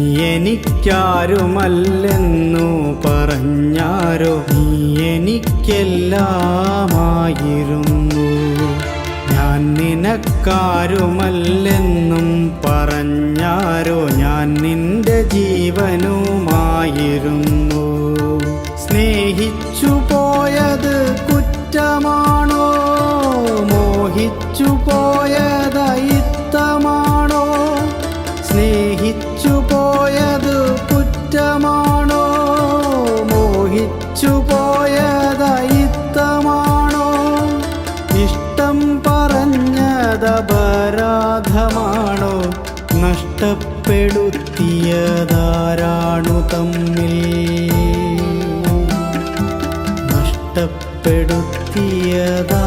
എനിക്കാരുമല്ലെന്നു പറഞ്ഞാരോ? നീ എനിക്കെല്ലാമായിരുന്നു ഞാൻ നിനക്കാരുമല്ലെന്നും പറഞ്ഞാരോ? ഞാൻ നിന്റെ ജീവനുമായിരുന്നു. സ്നേഹിച്ചു പോയത് കുറ്റമാണോ? മോഹിച്ചു പോയത് പറഞ്ഞത് അപരാധമാണോ നഷ്ടപ്പെടുത്തിയതാരാണു തമ്മിൽ? നഷ്ടപ്പെടുത്തിയതാരാണു തമ്മിൽ